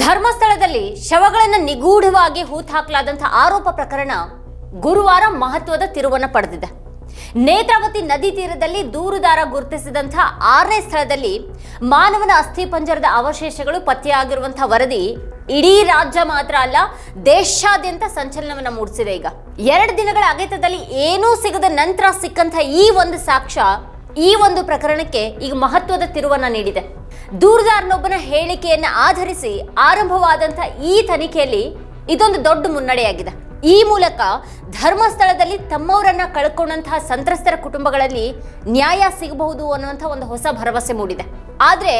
ಧರ್ಮಸ್ಥಳದಲ್ಲಿ ಶವಗಳನ್ನು ನಿಗೂಢವಾಗಿ ಹೂತಾಕಲಾದಂಥ ಆರೋಪ ಪ್ರಕರಣ ಗುರುವಾರ ಮಹತ್ವದ ತಿರುವನ್ನು ಪಡೆದಿದೆ. ನೇತ್ರಾವತಿ ನದಿ ತೀರದಲ್ಲಿ ದೂರುದಾರ ಗುರುತಿಸಿದಂಥ ಆರನೇ ಸ್ಥಳದಲ್ಲಿ ಮಾನವನ ಅಸ್ಥಿಪಂಜರದ ಅವಶೇಷಗಳು ಪತ್ತೆಯಾಗಿರುವಂತಹ ವರದಿ ಇಡೀ ರಾಜ್ಯ ಮಾತ್ರ ಅಲ್ಲ, ದೇಶಾದ್ಯಂತ ಸಂಚಲನವನ್ನ ಮೂಡಿಸಿದೆ ಈಗ. ಎರಡು ದಿನಗಳ ಅಗತ್ಯದಲ್ಲಿ ಏನೂ ಸಿಗದ ನಂತರ ಸಿಕ್ಕಂಥ ಈ ಒಂದು ಸಾಕ್ಷ್ಯ, ಈ ಒಂದು ಪ್ರಕರಣಕ್ಕೆ ಈಗ ಮಹತ್ವದ ತಿರುವನ್ನು ನೀಡಿದೆ. ದೂರದಾರನೊಬ್ಬನ ಹೇಳಿಕೆಯನ್ನು ಆಧರಿಸಿ ಆರಂಭವಾದಂಥ ಈ ತನಿಖೆಯಲ್ಲಿ ಇದೊಂದು ದೊಡ್ಡ ಮುನ್ನಡೆಯಾಗಿದೆ. ಈ ಮೂಲಕ ಧರ್ಮಸ್ಥಳದಲ್ಲಿ ತಮ್ಮವರನ್ನ ಕಳ್ಕೊಂಡಂತಹ ಸಂತ್ರಸ್ತರ ಕುಟುಂಬಗಳಲ್ಲಿ ನ್ಯಾಯ ಸಿಗಬಹುದು ಅನ್ನುವಂಥ ಒಂದು ಹೊಸ ಭರವಸೆ ಮೂಡಿದೆ. ಆದರೆ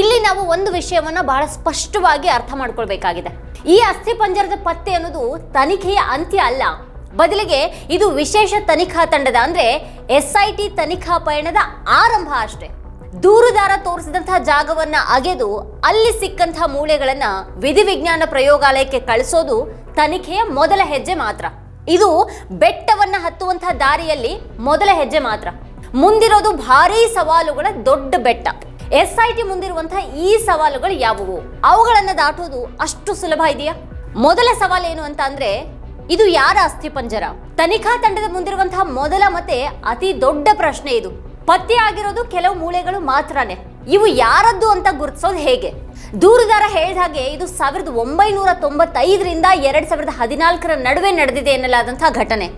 ಇಲ್ಲಿ ನಾವು ಒಂದು ವಿಷಯವನ್ನ ಬಹಳ ಸ್ಪಷ್ಟವಾಗಿ ಅರ್ಥ ಮಾಡ್ಕೊಳ್ಬೇಕಾಗಿದೆ. ಈ ಅಸ್ಥಿಪಂಜರದ ಪತ್ತೆ ಅನ್ನೋದು ತನಿಖೆಯ ಅಂತ್ಯ ಅಲ್ಲ. ಬದಲಿಗೆ ಇದು ವಿಶೇಷ ತನಿಖಾ ತಂಡದ ಅಂದ್ರೆ ಎಸ್ ಐ ಟಿ ತನಿಖಾ ಪಯಣದ ಆರಂಭ ಅಷ್ಟೇ. ದೂರುದಾರ ತೋರಿಸಿದಂತಹ ಜಾಗವನ್ನ ಅಗೆದು ಅಲ್ಲಿ ಸಿಕ್ಕಂತಹ ಮೂಳೆಗಳನ್ನ ವಿಧಿವಿಜ್ಞಾನ ಪ್ರಯೋಗಾಲಯಕ್ಕೆ ಕಳಿಸೋದು ತನಿಖೆಯ ಮೊದಲ ಹೆಜ್ಜೆ ಮಾತ್ರ. ಇದು ಬೆಟ್ಟವನ್ನ ಹತ್ತುವಂತಹ ದಾರಿಯಲ್ಲಿ ಮೊದಲ ಹೆಜ್ಜೆ ಮಾತ್ರ. ಮುಂದಿರೋದು ಭಾರೀ ಸವಾಲುಗಳ ದೊಡ್ಡ ಬೆಟ್ಟ. ಎಸ್ ಐ ಟಿ ಮುಂದಿರುವಂತಹ ಈ ಸವಾಲುಗಳು ಯಾವುವು? ಅವುಗಳನ್ನ ದಾಟೋದು ಅಷ್ಟು ಸುಲಭ ಇದೆಯಾ? ಮೊದಲ ಸವಾಲು ಏನು ಅಂತ ಅಂದ್ರೆ, ಇದು ಯಾರ ಅಸ್ಥಿಪಂಜರ? ತನಿಖಾ ತಂಡದ ಮುಂದಿರುವಂತಹ ಮೊದಲ ಮತ್ತೆ ಅತಿ ದೊಡ್ಡ ಪ್ರಶ್ನೆ ಇದು. ಪತ್ತೆಯಾಗಿರೋದು ಕೆಲವು ಮೂಳೆಗಳು ಮಾತ್ರನೇ. ಇವು ಯಾರದ್ದು ಅಂತ ಗುರುತಿಸೋದು ಹೇಗೆ? ದೂರುದಾರ ಹೇಳಿದ ಹಾಗೆ ಇದು ಸಾವಿರದ ಒಂಬೈನೂರ ತೊಂಬತ್ತೈದರಿಂದ ಎರಡು ಸಾವಿರದ ಹದಿನಾಲ್ಕರ ನಡುವೆ ನಡೆದಿದೆ ಎನ್ನಲಾದಂಥ ಘಟನೆ.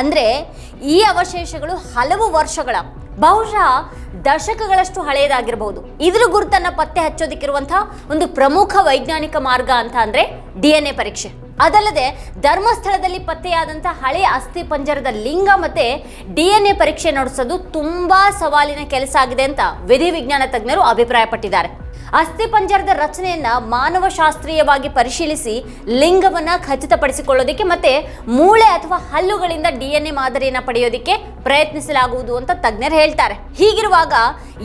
ಅಂದ್ರೆ ಈ ಅವಶೇಷಗಳು ಹಲವು ವರ್ಷಗಳ, ಬಹುಶಃ ದಶಕಗಳಷ್ಟು ಹಳೆಯದಾಗಿರಬಹುದು ಇದ್ರ ಗುರುತನ್ನ ಪತ್ತೆ ಹಚ್ಚೋದಕ್ಕಿರುವಂಥ ಒಂದು ಪ್ರಮುಖ ವೈಜ್ಞಾನಿಕ ಮಾರ್ಗ ಅಂತ ಅಂದರೆ ಡಿ ಎನ್ ಎ ಪರೀಕ್ಷೆ. ಅದಲ್ಲದೆ ಧರ್ಮಸ್ಥಳದಲ್ಲಿ ಪತ್ತೆಯಾದಂಥ ಹಳೆಯ ಅಸ್ಥಿ ಪಂಜರದ ಲಿಂಗ ಮತ್ತೆ ಡಿ ಎನ್ ಎ ಪರೀಕ್ಷೆ ನಡೆಸೋದು ತುಂಬಾ ಸವಾಲಿನ ಕೆಲಸ ಆಗಿದೆ ಅಂತ ವಿಧಿವಿಜ್ಞಾನ ತಜ್ಞರು ಅಭಿಪ್ರಾಯಪಟ್ಟಿದ್ದಾರೆ. ಅಸ್ಥಿ ಪಂಜರದ ರಚನೆಯನ್ನ ಮಾನವ ಶಾಸ್ತ್ರೀಯವಾಗಿ ಪರಿಶೀಲಿಸಿ ಲಿಂಗವನ್ನ ಖಚಿತಪಡಿಸಿಕೊಳ್ಳೋದಕ್ಕೆ ಮತ್ತೆ ಮೂಳೆ ಅಥವಾ ಹಲ್ಲುಗಳಿಂದ ಡಿ ಎನ್ ಎ ಮಾದರಿಯನ್ನ ಪಡೆಯೋದಕ್ಕೆ ಪ್ರಯತ್ನಿಸಲಾಗುವುದು ಅಂತ ತಜ್ಞರು ಹೇಳ್ತಾರೆ. ಹೀಗಿರುವಾಗ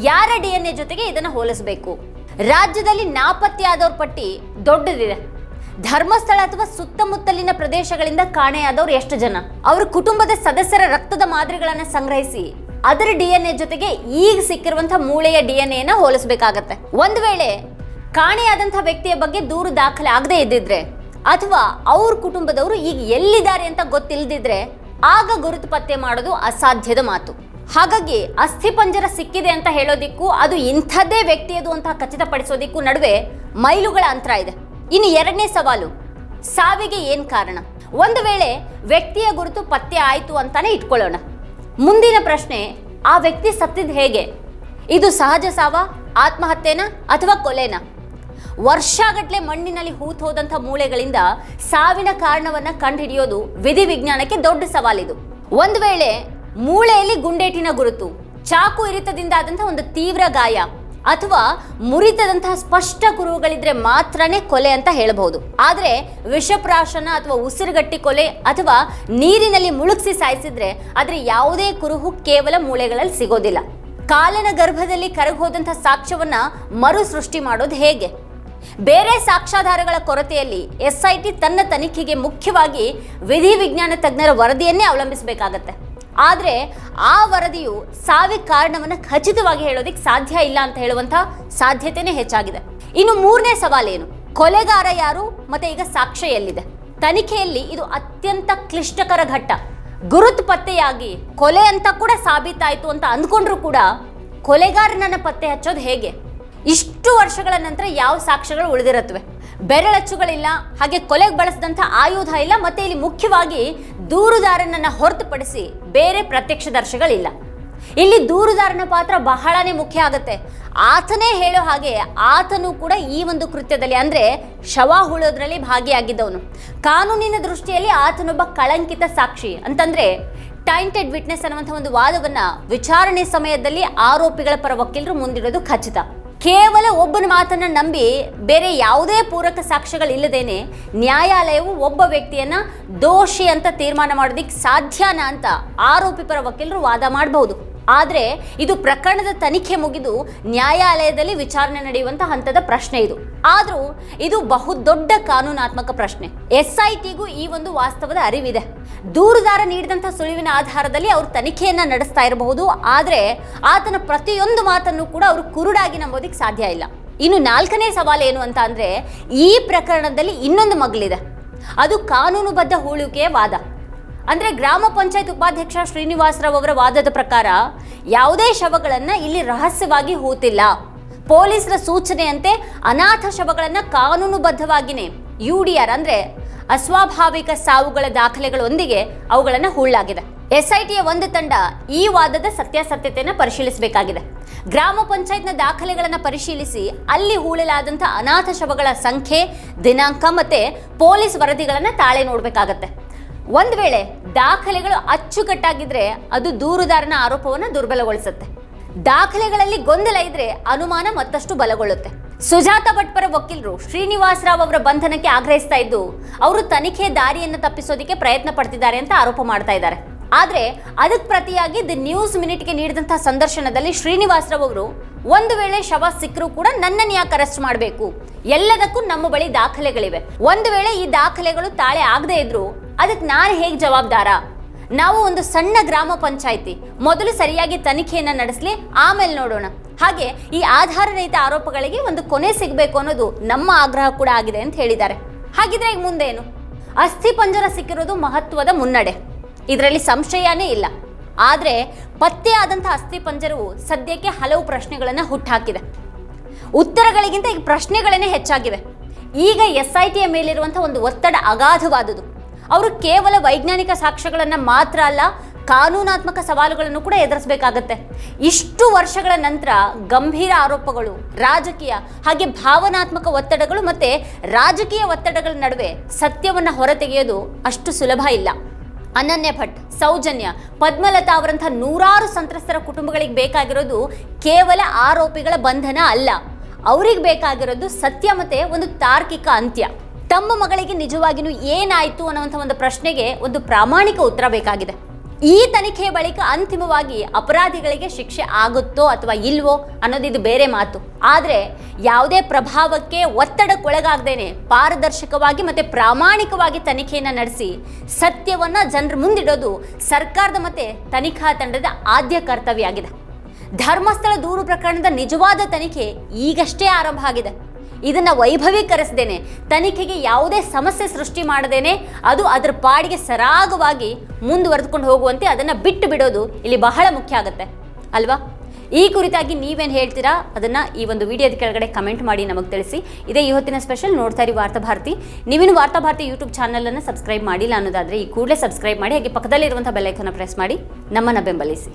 ಯಾರ ಡಿ ಎನ್ ಎ ಜೊತೆಗೆ ಇದನ್ನ ಹೋಲಿಸಬೇಕು? ರಾಜ್ಯದಲ್ಲಿ ನಾಪತ್ತೆಯಾದವ್ರ ಪಟ್ಟಿ ದೊಡ್ಡದಿದೆ. ಧರ್ಮಸ್ಥಳ ಅಥವಾ ಸುತ್ತಮುತ್ತಲಿನ ಪ್ರದೇಶಗಳಿಂದ ಕಾಣೆಯಾದವರು ಎಷ್ಟು ಜನ? ಅವರ ಕುಟುಂಬದ ಸದಸ್ಯರ ರಕ್ತದ ಮಾದರಿಗಳನ್ನ ಸಂಗ್ರಹಿಸಿ, ಅದರ ಡಿ ಎನ್ ಎ ಜೊತೆಗೆ ಈಗ ಸಿಕ್ಕಿರುವಂತಹ ಮೂಳೆಯ ಡಿ ಎನ್ ಎನ ಹೋಲಿಸಬೇಕಾಗತ್ತೆ. ಒಂದು ವೇಳೆ ಕಾಣೆಯಾದಂತಹ ವ್ಯಕ್ತಿಯ ಬಗ್ಗೆ ದೂರು ದಾಖಲೆ ಆಗದೆ ಇದ್ದಿದ್ರೆ, ಅಥವಾ ಅವ್ರ ಕುಟುಂಬದವರು ಈಗ ಎಲ್ಲಿದ್ದಾರೆ ಅಂತ ಗೊತ್ತಿಲ್ಲದಿದ್ರೆ ಆಗ ಗುರುತು ಪತ್ತೆ ಮಾಡೋದು ಅಸಾಧ್ಯದ ಮಾತು. ಹಾಗಾಗಿ ಅಸ್ಥಿಪಂಜರ ಸಿಕ್ಕಿದೆ ಅಂತ ಹೇಳೋದಿಕ್ಕೂ, ಅದು ಇಂಥದ್ದೇ ವ್ಯಕ್ತಿಯದು ಅಂತ ಖಚಿತಪಡಿಸೋದಿಕ್ಕೂ ನಡುವೆ ಮೈಲುಗಳ ಅಂತರ ಇದೆ. ಇನ್ನು ಎರಡನೇ ಸವಾಲು, ಸಾವಿಗೆ ಏನು ಕಾರಣ? ಒಂದು ವೇಳೆ ವ್ಯಕ್ತಿಯ ಗುರುತು ಪತ್ತೆ ಆಯಿತು ಅಂತಾನೆ ಇಟ್ಕೊಳ್ಳೋಣ. ಮುಂದಿನ ಪ್ರಶ್ನೆ, ಆ ವ್ಯಕ್ತಿ ಸತ್ತಿದ್ದು ಹೇಗೆ? ಇದು ಸಹಜ ಸಾವ, ಆತ್ಮಹತ್ಯೆನಾ ಅಥವಾ ಕೊಲೆನಾ? ವರ್ಷಗಟ್ಟಲೆ ಮಣ್ಣಿನಲ್ಲಿ ಹೂತ್ ಹೋದಂಥ ಮೂಳೆಗಳಿಂದ ಸಾವಿನ ಕಾರಣವನ್ನ ಕಂಡುಹಿಡಿಯೋದು ವಿಧಿವಿಜ್ಞಾನಕ್ಕೆ ದೊಡ್ಡ ಸವಾಲಿದು. ಒಂದು ವೇಳೆ ಮೂಳೆಯಲ್ಲಿ ಗುಂಡೇಟಿನ ಗುರುತು, ಚಾಕು ಇರಿತದಿಂದ ಆದಂಥ ಒಂದು ತೀವ್ರ ಗಾಯ ಅಥವಾ ಮುರಿತದಂತಹ ಸ್ಪಷ್ಟ ಕುರುಹುಗಳಿದ್ರೆ ಮಾತ್ರನೇ ಕೊಲೆ ಅಂತ ಹೇಳಬಹುದು. ಆದರೆ ವಿಷಪ್ರಾಶನ ಅಥವಾ ಉಸಿರುಗಟ್ಟಿ ಕೊಲೆ ಅಥವಾ ನೀರಿನಲ್ಲಿ ಮುಳುಗಿಸಿ ಸಾಯಿಸಿದ್ರೆ ಅದರ ಯಾವುದೇ ಕುರುಹು ಕೇವಲ ಮೂಳೆಗಳಲ್ಲಿ ಸಿಗೋದಿಲ್ಲ. ಕಾಲನ ಗರ್ಭದಲ್ಲಿ ಕರಗೋದಂತಹ ಸಾಕ್ಷ್ಯವನ್ನ ಮರು ಸೃಷ್ಟಿ ಮಾಡೋದು ಹೇಗೆ? ಬೇರೆ ಸಾಕ್ಷ್ಯಾಧಾರಗಳ ಕೊರತೆಯಲ್ಲಿ ಎಸ್ಐಟಿ ತನ್ನ ತನಿಖೆಗೆ ಮುಖ್ಯವಾಗಿ ವಿಧಿವಿಜ್ಞಾನ ತಜ್ಞರ ವರದಿಯನ್ನೇ ಅವಲಂಬಿಸಬೇಕಾಗತ್ತೆ. ಆದರೆ ಆ ವರದಿಯು ಸಾವಿಗೆ ಕಾರಣವನ್ನು ಖಚಿತವಾಗಿ ಹೇಳೋದಕ್ಕೆ ಸಾಧ್ಯ ಇಲ್ಲ ಅಂತ ಹೇಳುವಂಥ ಸಾಧ್ಯತೆನೇ ಹೆಚ್ಚಾಗಿದೆ. ಇನ್ನು ಮೂರನೇ ಸವಾಲೇನು ಕೊಲೆಗಾರ ಯಾರು? ಮತ್ತೆ ಈಗ ಸಾಕ್ಷ್ಯ ಎಲ್ಲಿದೆ? ತನಿಖೆಯಲ್ಲಿ ಇದು ಅತ್ಯಂತ ಕ್ಲಿಷ್ಟಕರ ಘಟ್ಟ. ಗುರುತು ಪತ್ತೆಯಾಗಿ ಕೊಲೆ ಅಂತ ಕೂಡ ಸಾಬೀತಾಯಿತು ಅಂತ ಅಂದ್ಕೊಂಡ್ರೂ ಕೂಡ ಕೊಲೆಗಾರನನ್ನ ಪತ್ತೆ ಹಚ್ಚೋದು ಹೇಗೆ? ಇಷ್ಟು ವರ್ಷಗಳ ನಂತರ ಯಾವ ಸಾಕ್ಷ್ಯಗಳು ಉಳಿದಿರುತ್ತವೆ ಬೆರಳಚ್ಚುಗಳಿಲ್ಲ, ಹಾಗೆ ಕೊಲೆಗೆ ಬಳಸಿದಂಥ ಆಯುಧ ಇಲ್ಲ, ಮತ್ತೆ ಇಲ್ಲಿ ಮುಖ್ಯವಾಗಿ ದೂರುದಾರನನ್ನ ಹೊರತುಪಡಿಸಿ ಬೇರೆ ಪ್ರತ್ಯಕ್ಷದರ್ಶಿಗಳಿಲ್ಲ. ಇಲ್ಲಿ ದೂರುದಾರನ ಪಾತ್ರ ಬಹಳನೇ ಮುಖ್ಯ ಆಗತ್ತೆ. ಆತನೇ ಹೇಳೋ ಹಾಗೆ ಆತನು ಕೂಡ ಈ ಒಂದು ಕೃತ್ಯದಲ್ಲಿ ಅಂದ್ರೆ ಶವ ಹುಳೋದ್ರಲ್ಲಿ ಭಾಗಿಯಾಗಿದ್ದವನು. ಕಾನೂನಿನ ದೃಷ್ಟಿಯಲ್ಲಿ ಆತನೊಬ್ಬ ಕಳಂಕಿತ ಸಾಕ್ಷಿ. ಅಂತಂದ್ರೆ ಟೈಂಟೆಡ್ ವಿಟ್ನೆಸ್ ಅನ್ನುವಂಥ ಒಂದು ವಾದವನ್ನ ವಿಚಾರಣೆ ಸಮಯದಲ್ಲಿ ಆರೋಪಿಗಳ ಪರ ವಕೀಲರು ಮುಂದಿಡೋದು ಖಚಿತ. ಕೇವಲ ಒಬ್ಬನ ಮಾತನ್ನ ನಂಬಿ ಬೇರೆ ಯಾವುದೇ ಪೂರಕ ಸಾಕ್ಷ್ಯಗಳಿಲ್ಲದೇನೆ ನ್ಯಾಯಾಲಯವು ಒಬ್ಬ ವ್ಯಕ್ತಿಯನ್ನ ದೋಷಿ ಅಂತ ತೀರ್ಮಾನ ಮಾಡೋದಿಕ್ಕೆ ಸಾಧ್ಯನಾ ಅಂತ ಆರೋಪಿ ಪರ ವಕೀಲರು ವಾದ ಮಾಡಬಹುದು ಆದರೆ ಇದು ಪ್ರಕರಣದ ತನಿಖೆ ಮುಗಿದು ನ್ಯಾಯಾಲಯದಲ್ಲಿ ವಿಚಾರಣೆ ನಡೆಯುವಂಥ ಹಂತದ ಪ್ರಶ್ನೆ ಇದು. ಆದರೂ ಇದು ಬಹುದೊಡ್ಡ ಕಾನೂನಾತ್ಮಕ ಪ್ರಶ್ನೆ. ಎಸ್ ಐ ಟಿಗೂ ಈ ಒಂದು ವಾಸ್ತವದ ಅರಿವಿದೆ. ದೂರುದಾರ ನೀಡಿದಂಥ ಸುಳಿವಿನ ಆಧಾರದಲ್ಲಿ ಅವರು ತನಿಖೆಯನ್ನು ನಡೆಸ್ತಾ ಇರಬಹುದು. ಆದರೆ ಆತನ ಪ್ರತಿಯೊಂದು ಮಾತನ್ನು ಕೂಡ ಅವರು ಕುರುಡಾಗಿ ನಂಬೋದಿಕ್ಕೆ ಸಾಧ್ಯ ಇಲ್ಲ. ಇನ್ನು ನಾಲ್ಕನೇ ಸವಾಲು ಏನು ಅಂತ ಅಂದರೆ ಈ ಪ್ರಕರಣದಲ್ಲಿ ಇನ್ನೊಂದು ಮಗಳಿದೆ ಅದು ಕಾನೂನುಬದ್ಧ ಹೂಳುವಿಕೆಯ ವಾದ. ಅಂದ್ರೆ ಗ್ರಾಮ ಪಂಚಾಯತ್ ಉಪಾಧ್ಯಕ್ಷ ಶ್ರೀನಿವಾಸರಾವ್ ಅವರ ವಾದದ ಪ್ರಕಾರ ಯಾವುದೇ ಶವಗಳನ್ನು ಇಲ್ಲಿ ರಹಸ್ಯವಾಗಿ ಹೂತಿಲ್ಲ. ಪೊಲೀಸರ ಸೂಚನೆಯಂತೆ ಅನಾಥ ಶವಗಳನ್ನು ಕಾನೂನುಬದ್ಧವಾಗಿನೇ ಯು ಡಿ ಆರ್ ಅಂದ್ರೆ ಅಸ್ವಾಭಾವಿಕ ಸಾವುಗಳ ದಾಖಲೆಗಳೊಂದಿಗೆ ಅವುಗಳನ್ನು ಹೂಳಲಾಗಿದೆ ಎಸ್ಐಟಿಯ ಒಂದು ತಂಡ ಈ ವಾದದ ಸತ್ಯಾಸತ್ಯತೆಯನ್ನು ಪರಿಶೀಲಿಸಬೇಕಾಗಿದೆ. ಗ್ರಾಮ ಪಂಚಾಯತ್ನ ದಾಖಲೆಗಳನ್ನು ಪರಿಶೀಲಿಸಿ ಅಲ್ಲಿ ಹೂಳಲಾದಂಥ ಅನಾಥ ಶವಗಳ ಸಂಖ್ಯೆ, ದಿನಾಂಕ ಮತ್ತೆ ಪೊಲೀಸ್ ವರದಿಗಳನ್ನು ತಾಳೆ ನೋಡಬೇಕಾಗತ್ತೆ. ಒಂದು ವೇಳೆ ದಾಖಲೆಗಳು ಅಚ್ಚುಕಟ್ಟಾಗಿದ್ರೆ ಅದು ದೂರುದಾರನ ಆರೋಪವನ್ನು ದುರ್ಬಲಗೊಳಿಸುತ್ತೆ. ದಾಖಲೆಗಳಲ್ಲಿ ಗೊಂದಲ ಇದ್ರೆ ಅನುಮಾನ ಮತ್ತಷ್ಟು ಬಲಗೊಳ್ಳುತ್ತೆ. ಸುಜಾತ ಭಟ್ಪರ ವಕೀಲರು ಶ್ರೀನಿವಾಸ ರಾವ್ ಅವರ ಬಂಧನಕ್ಕೆ ಆಗ್ರಹಿಸ್ತಾ ಇದ್ದು, ಅವರು ತನಿಖೆ ದಾರಿಯನ್ನು ತಪ್ಪಿಸೋದಕ್ಕೆ ಪ್ರಯತ್ನ ಪಡ್ತಿದ್ದಾರೆ ಅಂತ ಆರೋಪ ಮಾಡ್ತಾ ಇದ್ದಾರೆ. ಆದ್ರೆ ಅದಕ್ಕೆ ಪ್ರತಿಯಾಗಿ ದಿ ನ್ಯೂಸ್ ಮಿನಿಟ್ಗೆ ನೀಡಿದಂತಹ ಸಂದರ್ಶನದಲ್ಲಿ ಶ್ರೀನಿವಾಸ್ ರಾವ್ ಅವರು ಒಂದು ವೇಳೆ ಶವ ಸಿಕ್ಕರೂ ಕೂಡ ನನ್ನನ್ನು ಯಾಕೆ ಅರೆಸ್ಟ್ ಮಾಡಬೇಕು? ಎಲ್ಲದಕ್ಕೂ ನಮ್ಮ ಬಳಿ ದಾಖಲೆಗಳಿವೆ. ಒಂದು ವೇಳೆ ಈ ದಾಖಲೆಗಳು ತಾಳೆ ಆಗದೇ ಇದ್ರು ಅದಕ್ಕೆ ನಾನು ಹೇಗೆ ಜವಾಬ್ದಾರ? ನಾವು ಒಂದು ಸಣ್ಣ ಗ್ರಾಮ ಪಂಚಾಯಿತಿ. ಮೊದಲು ಸರಿಯಾಗಿ ತನಿಖೆಯನ್ನು ನಡೆಸಲಿ, ಆಮೇಲೆ ನೋಡೋಣ. ಹಾಗೆ ಈ ಆಧಾರ ರಹಿತ ಆರೋಪಗಳಿಗೆ ಒಂದು ಕೊನೆ ಸಿಗಬೇಕು ಅನ್ನೋದು ನಮ್ಮ ಆಗ್ರಹ ಕೂಡ ಆಗಿದೆ ಅಂತ ಹೇಳಿದ್ದಾರೆ. ಹಾಗಿದ್ರೆ ಈಗ ಮುಂದೇನು? ಅಸ್ಥಿ ಪಂಜರ ಸಿಕ್ಕಿರೋದು ಮಹತ್ವದ ಮುನ್ನಡೆ. ಇದರಲ್ಲಿ ಸಂಶಯನೇ ಇಲ್ಲ. ಆದರೆ ಪತ್ತೆಯಾದಂಥ ಅಸ್ಥಿ ಪಂಜರವು ಸದ್ಯಕ್ಕೆ ಹಲವು ಪ್ರಶ್ನೆಗಳನ್ನು ಹುಟ್ಟಾಕಿದೆ ಉತ್ತರಗಳಿಗಿಂತ ಈಗ ಪ್ರಶ್ನೆಗಳನ್ನೇ ಹೆಚ್ಚಾಗಿವೆ. ಈಗ ಎಸ್ ಐ ಟಿಯ ಮೇಲಿರುವಂಥ ಒಂದು ಒತ್ತಡ ಅಗಾಧವಾದುದು ಅವರು ಕೇವಲ ವೈಜ್ಞಾನಿಕ ಸಾಕ್ಷ್ಯಗಳನ್ನು ಮಾತ್ರ ಅಲ್ಲ, ಕಾನೂನಾತ್ಮಕ ಸವಾಲುಗಳನ್ನು ಕೂಡ ಎದುರಿಸಬೇಕಾಗತ್ತೆ. ಇಷ್ಟು ವರ್ಷಗಳ ನಂತರ ಗಂಭೀರ ಆರೋಪಗಳು, ರಾಜಕೀಯ, ಹಾಗೆ ಭಾವನಾತ್ಮಕ ಒತ್ತಡಗಳು ಮತ್ತೆ ರಾಜಕೀಯ ಒತ್ತಡಗಳ ನಡುವೆ ಸತ್ಯವನ್ನು ಹೊರತೆಗೆಯೋದು ಅಷ್ಟು ಸುಲಭ ಇಲ್ಲ. ಅನನ್ಯ ಭಟ್, ಸೌಜನ್ಯ, ಪದ್ಮಲತಾ ಅವರಂಥ ನೂರಾರು ಸಂತ್ರಸ್ತರ ಕುಟುಂಬಗಳಿಗೆ ಬೇಕಾಗಿರೋದು ಕೇವಲ ಆರೋಪಿಗಳ ಬಂಧನ ಅಲ್ಲ. ಅವ್ರಿಗೆ ಬೇಕಾಗಿರೋದು ಸತ್ಯ ಮತ್ತು ಒಂದು ತಾರ್ಕಿಕ ಅಂತ್ಯ. ತಮ್ಮ ಮಗಳಿಗೆ ನಿಜವಾಗಿಯೂ ಏನಾಯಿತು ಅನ್ನುವಂಥ ಒಂದು ಪ್ರಶ್ನೆಗೆ ಒಂದು ಪ್ರಾಮಾಣಿಕ ಉತ್ತರ ಬೇಕಾಗಿದೆ. ಈ ತನಿಖೆಯ ಬಳಿಕ ಅಂತಿಮವಾಗಿ ಅಪರಾಧಿಗಳಿಗೆ ಶಿಕ್ಷೆ ಆಗುತ್ತೋ ಅಥವಾ ಇಲ್ವೋ ಅನ್ನೋದು ಇದು ಬೇರೆ ಮಾತು. ಆದರೆ ಯಾವುದೇ ಪ್ರಭಾವಕ್ಕೆ ಒತ್ತಡಕ್ಕೊಳಗಾಗ್ದೇನೆ ಪಾರದರ್ಶಕವಾಗಿ ಮತ್ತು ಪ್ರಾಮಾಣಿಕವಾಗಿ ತನಿಖೆಯನ್ನು ನಡೆಸಿ ಸತ್ಯವನ್ನು ಜನರ ಮುಂದಿಡೋದು ಸರ್ಕಾರದ ಮತ್ತೆ ತನಿಖಾ ತಂಡದ ಆದ್ಯ ಕರ್ತವ್ಯ ಆಗಿದೆ. ಧರ್ಮಸ್ಥಳ ದೂರು ಪ್ರಕರಣದ ನಿಜವಾದ ತನಿಖೆ ಈಗಷ್ಟೇ ಆರಂಭ ಆಗಿದೆ. ಇದನ್ನ ವೈಭವೀಕರಿಸದೇನೆ ತನಿಖೆಗೆ ಯಾವುದೇ ಸಮಸ್ಯೆ ಸೃಷ್ಟಿ ಮಾಡದೇನೆ, ಅದು ಅದರ ಪಾಡಿಗೆ ಸರಾಗವಾಗಿ ಮುಂದುವರೆದುಕೊಂಡು ಹೋಗುವಂತೆ ಅದನ್ನು ಬಿಟ್ಟು ಬಿಡೋದು ಇಲ್ಲಿ ಬಹಳ ಮುಖ್ಯ ಆಗುತ್ತೆ. ಅಲ್ವಾ? ಈ ಕುರಿತಾಗಿ ನೀವೇನು ಹೇಳ್ತೀರಾ? ಅದನ್ನು ಈ ಒಂದು ವಿಡಿಯೋದ ಕೆಳಗಡೆ ಕಮೆಂಟ್ ಮಾಡಿ ನಮಗೆ ತಿಳಿಸಿ. ಇದೇ ಇವತ್ತಿನ ಸ್ಪೆಷಲ್ ನೋಡ್ತಾ ಇರಿ ವಾರ್ತಾಭಾರತಿ ಭಾರತಿ. ವಾರ್ತಾಭಾರತಿ ವಾರ್ತಾ ಭಾರತಿ ಯೂಟ್ಯೂಬ್ ಚಾನಲನ್ನು ಸಬ್ಸ್ಕ್ರೈಬ್ ಮಾಡಿಲ್ಲ ಅನ್ನೋದಾದರೆ ಈ ಕೂಡಲೇ ಸಬ್ಸ್ಕ್ರೈಬ್ ಮಾಡಿ, ಹಾಗೆ ಪಕ್ಕದಲ್ಲಿರುವಂಥ ಬೆಲೈಕನ್ನು ಪ್ರೆಸ್ ಮಾಡಿ, ನಮ್ಮನ್ನು ಬೆಂಬಲಿಸಿ.